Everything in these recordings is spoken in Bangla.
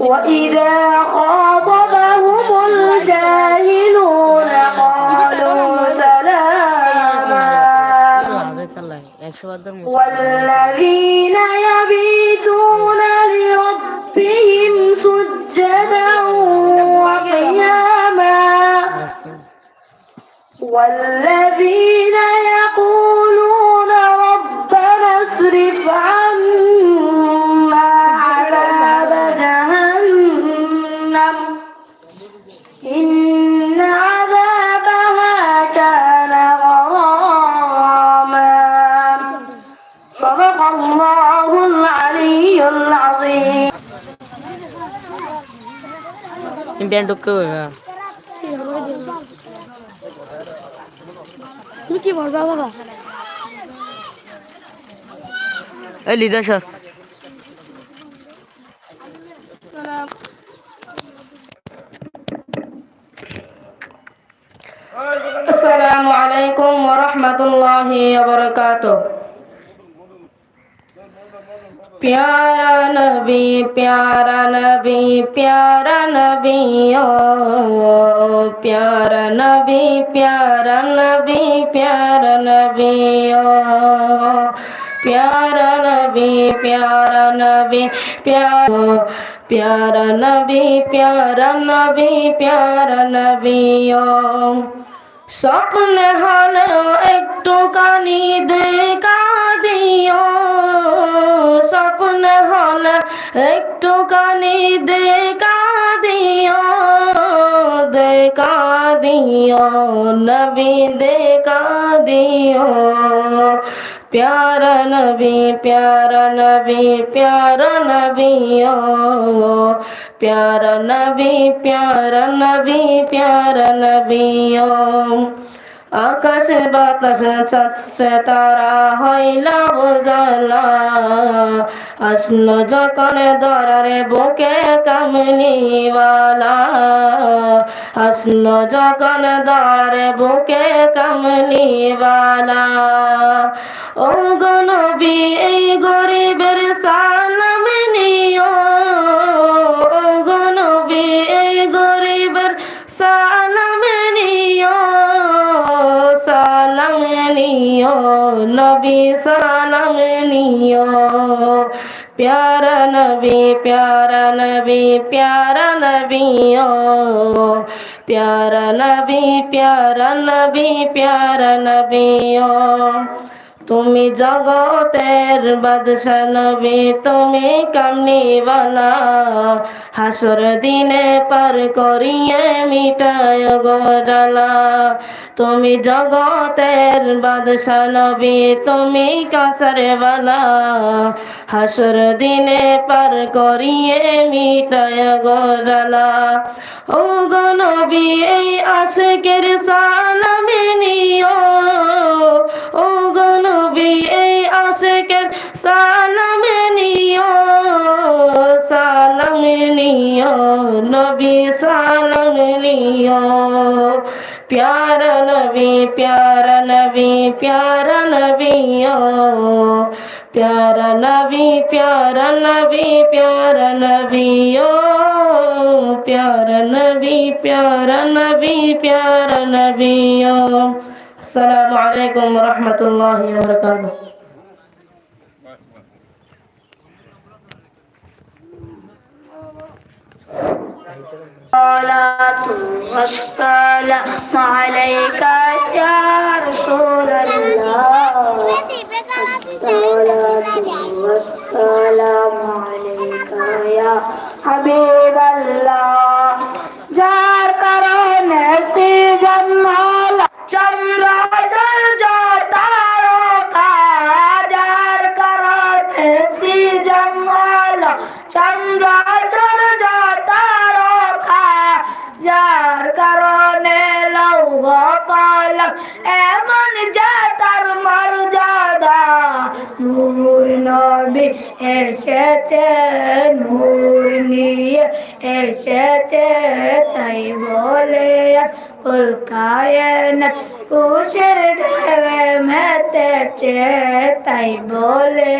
وإذا خاطبهم الجاهلون قالوا سلاما والذين يبيتون لربهم سجدا وقياما والذين ব্যান্ড ঢুকে তুমি কি বলবা বাবা এই লিদা স্যার السلام عليكم ورحمة الله وبركاته प्यारा नबी प्यारा नबी प्यारा नबी ओ प्यारा नबी प्यारा नबी प्यारा नबी ओ प्यारा नबी प्यारा नबी प्यारा प्यारा नबी प्यारा नबी प्यारा नबी ओ স্বপ্নে হলেও একটুখানি দেখা দিও স্বপ্নে হলে একটুখানি দেখা দিও দেখা দিও নবী দেখা দিও प्यारा नबी प्यारा नबी प्यारा नबी ओ प्यारा नबी प्यारा नबी प्यारा नबी ओ আকাশে বাতাসে চাচ্ছে তারা, হইলা বোঝালা আসলো যখন দরারে বুকে কামলিওয়ালা। আসলো যখন দরারে বুকে কামলিওয়ালা। ও গনবী এই গরিবের সালাম ও গনবী এই নিও নবী সালাম নিও प्यारा नबी प्यारा नबी प्यारा नबी ओ प्यारा नबी प्यारा नबी प्यारा नबी ओ তুমি জগতের বাদশা তুমি কামনিওয়ালা হাসর দিনে পার করিয়ে মিটায় গোজালা তুমি জগতের বাদশা নবী, তুমি কাসারওয়ালা হাসর দিনে পার করিয়ে মিটায় গোজালা ও গো এই আশেকের সালামে নিও। ও গো নবী এই আশেকের সালামে নিও সালাম নিও নবী সালাম নিও प्यारा नबी प्यारा नबी प्यारा नबी ओ प्यारा नबी प्यारा नबी प्यारा नबी ओ प्यारा नबी प्यारा नबी प्यारा नबी ओ السلام عليكم ورحمة الله وبركاته. الصلاة والسلام عليك কলম এমন যা তার মর্যাদা নূর নবী এসেছে, নূর নিয়ে এসেছে, তাই বলে উল্কায় না কুশের ঢেবে মেতেছে, তাই বলে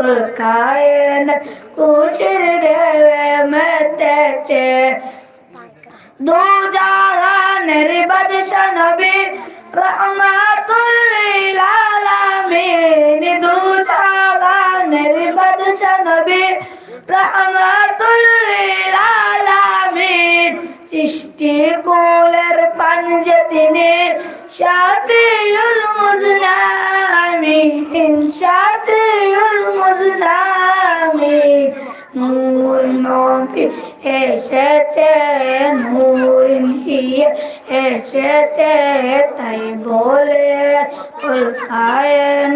উল্কায় না কুশের ঢেবে মেতেছে দু জাহানের বাদশা নবী রহমাতুল লিল আলামিন দু জাহানের বাদশা নবী রহমাতুল লিল আলামিন সৃষ্টি কুলের পাঞ্জে তিনি শাফিউল মুজনামিন। শাফিউল মুজনামিন। নূর নবী এসেছে নূর নিয়ে এসেছে তাই বলে উল্কায়ন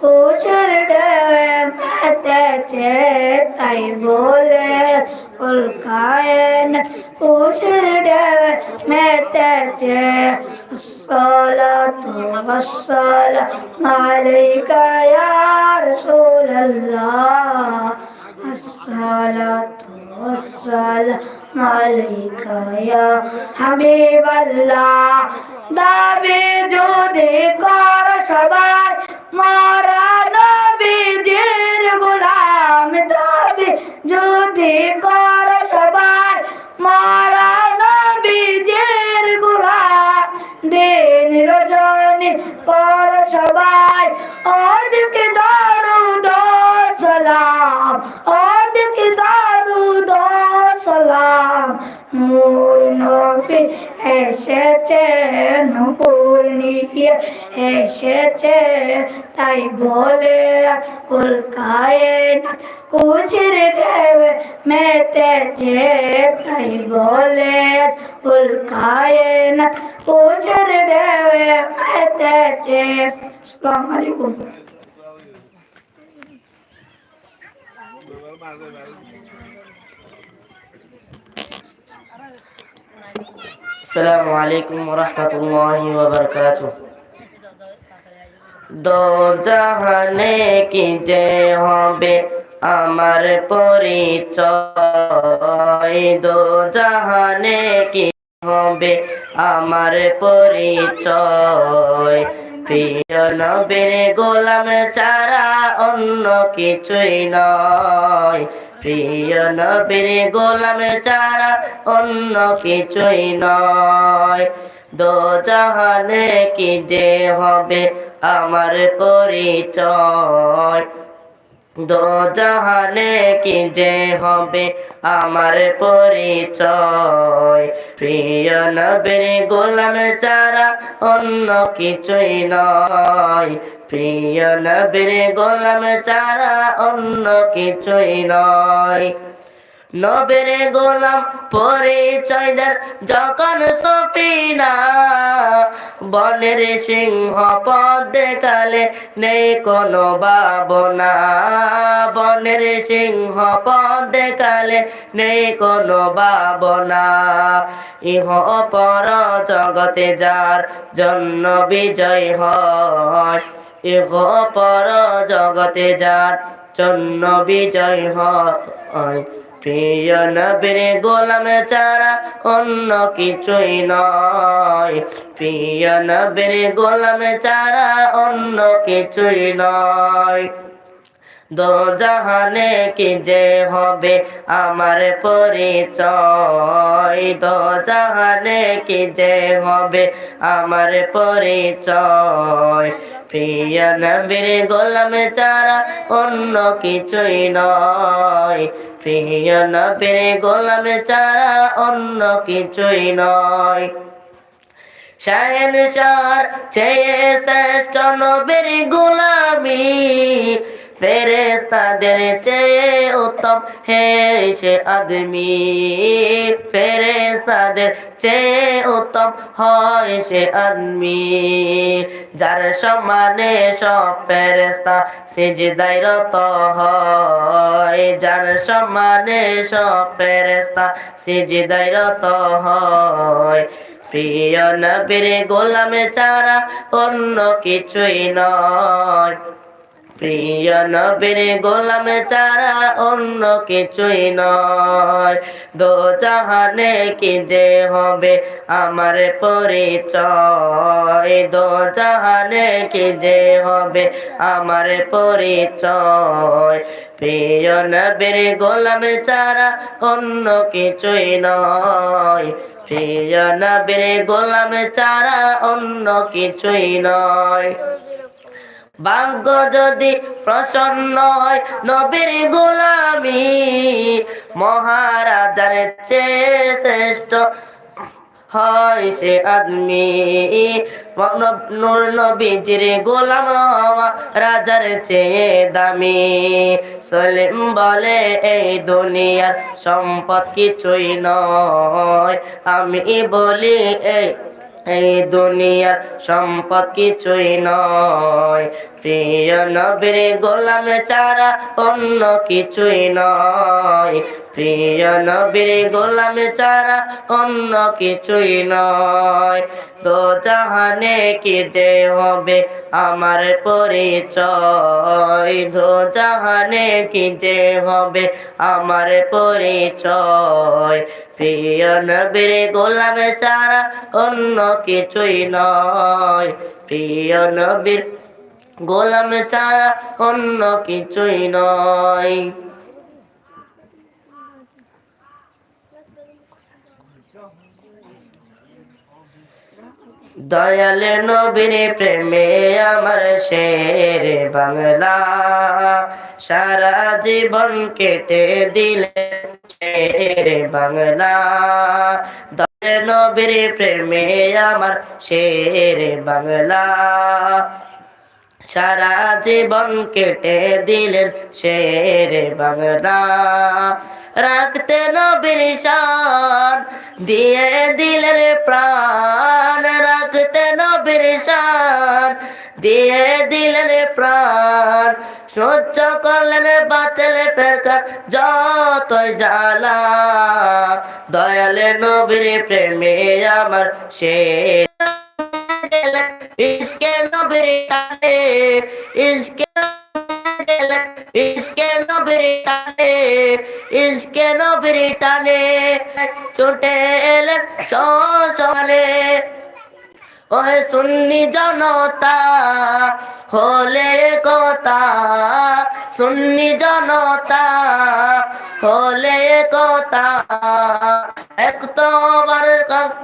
কুচুর ডেবে মেতেছে তাই বলে উল্কায়ন কুচুর ডেবে মেতেছে الصلاة والسلام عليك يا رسول الله الصلاة والسلام عليك يا حبيب الله দাবি যদি কর সবার মারা নবীজির গোলাম দাবি যদি কর সবার মারা নবীজির গোলাম দিন রজনী পর সবাই ওদিকে দারুদ সালাম নূর নিয়ে এসেছে তাই বলে উল্কায় না কুচির ঢেবে মেতেছে তাই বলে উল্কায় না কুচির ঢেবে মেতেছে আসসালামু আলাইকুম আসসালামু আলাইকুম রহমতুল্লাহি ওবরকাত দো জাহানে কি যে হবে আমার পরিচয়। দো জাহানে কি হবে আমার পরিচয়। প্রিয় নবীর গোলাম চারা অন্য কিছুই নয়। প্রিয় নবীর গোলাম চারা অন্য কিছুই নয়। দো জাহানে কি যে হবে আমার পরিচয়? দো জাহানে কি যে হবে আমার পরিচয়। প্রিয় নবীর গোলাম চারা অন্য কিছুই নয়। প্রিয় নবীর গোলাম চারা অন্য কিছুই নয়। নবের গোলাম পরিচয় দেন যখন সফিনা বনের সিংহ পদ কালে নেই কোনো বাবনা বনের সিংহ পদ কালে নেই কোনো বাবনা ইহ পর জগতে যার জন্য বিজয় হয়, ইহ পর জগতে যার জন্য বিজয় হয়। প্রিয় নবীর গোলাম ছাড়া অন্য কিছুই নয়। প্রিয় নবীর গোলাম ছাড়া অন্য কিছুই নয়। দো জাহানে কি যে হবে আমার পরিচয়? দো জাহানে কি যে হবে আমার পরিচয়? প্রিয় নবীর গোলাম ছাড়া অন্য কিছুই নয়। প্রিয় নবীর গোলাম চারা অন্য কিছুই নয়। শাহেন শাহর চেয়ে শ্রেষ্ঠ নবীর গোলামি ফেরেস্তাদের চেয়ে উত্তম হে সে আদমি। ফেরেস্তাদের চেয়ে উত্তম হয় সে আদমি। যার সমানে সব ফেরেস্তা সিজদায় রত হয়, যার সমানে সব ফেরেস্তা সিজদায় রত হয়। প্রিয় নবীর গোলামে ছাড়া অন্য কিছুই নয়। প্রিয় নবীর গোলাম চারা অন্য কিছুই নয়। দো জাহানে কি যে হবে আমার পরিচয়? দো জাহানে কি যে হবে আমার পরিচয়? প্রিয় নবীর গোলাম চারা অন্য কিছুই নয়। প্রিয় নবীর গোলাম চারা অন্য কিছুই নয়। ভাগ্য যদি প্রসন্ন হয় নবীর গোলামি, মহারাজার চেয়ে শ্রেষ্ঠ হয় সে আদমি। নূর নবীজির গোলাম হওয়া রাজার চেয়ে দামি। সলিম বলে, এই দুনিয়ার সম্পদ কিছুই নয়। আমি বলি, এই এই দুনিয়ার সম্পদ কিছুই নয়। প্রিয় নবীর গোলাম চারা অন্য কিছুই নয়। প্রিয় নবীর গোলাম চারা অন্য কিছুই নয়। তো জাহানে কি যে হবে আমার পরিচয় ধো জাহানে কি যে হবে? আমার পরিচয় প্রিয় নবীর গোলাম চারা অন্য কিছুই নয়। প্রিয় নবীর গোলাম চারা অন্য কিছুই নয়। দয়ালে নবীর প্রেমে আমার শের বাংলা। সারা জীবন কেটে দিলে শের বাংলা। দয়ালে নবীর প্রেমে আমার শের বাংলা। সারা জীবন কেটে দিলেন শের বাংলা। রাখতে নবীর শান, দিয়ে দিলেন প্রাণ, রাখতে নবীর শান, দিয়ে দিলেন প্রাণ। সহ্য করলেন বাঁচলে ফেরকার যতই জ্বালা, দয়ালে নবীর প্রেমে আমার শের ইসকে নবীর ইসকে ইসকে নবীর টানে, ইসকে নবীর টানে ছুটে এলেন সনে ওহে সুন্নি জনতা, হলে কথা, সুন্নি জনতা, হলে কথা। এক তোবার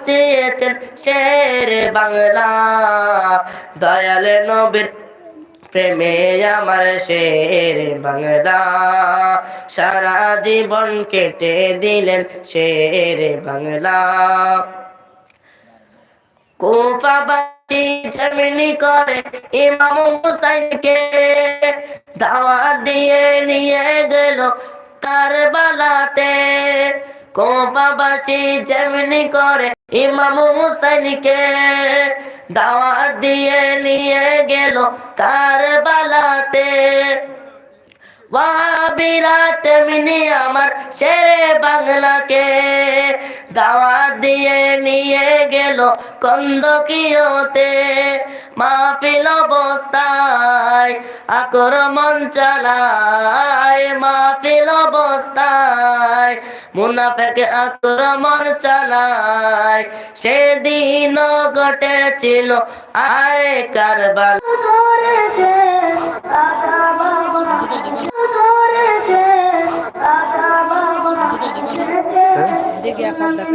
দিয়েছেন শের বাংলা, দয়াল নবীর প্রেমে আমার শের বাংলা। সারা জীবন কেটে দিলেন শের বাংলা। কোফাবাসী জমিনি করে ইমাম হুসাইনকে দাওয়াত দিয়ে নিয়ে গেল কারবালাতে। কোফাবাসী যেমনি করে ইমাম হুসাইনকে দাওয়াত দিয়ে নিয়ে গেল কারবালাতে। ওয়াহাবিরা তেমনি আমার শেরে বাংলাকে দাওয়াত দিয়ে নিয়ে গেল কন্দকিয়তে। মাহফিল অবস্থায় আক্রমণ চালায়, মাহফিল অবস্থায় মুনাফেক আক্রমণ চালায়। সেদিন ঘটেছিল আরে কারবাল। দেখি আপনার দেখানো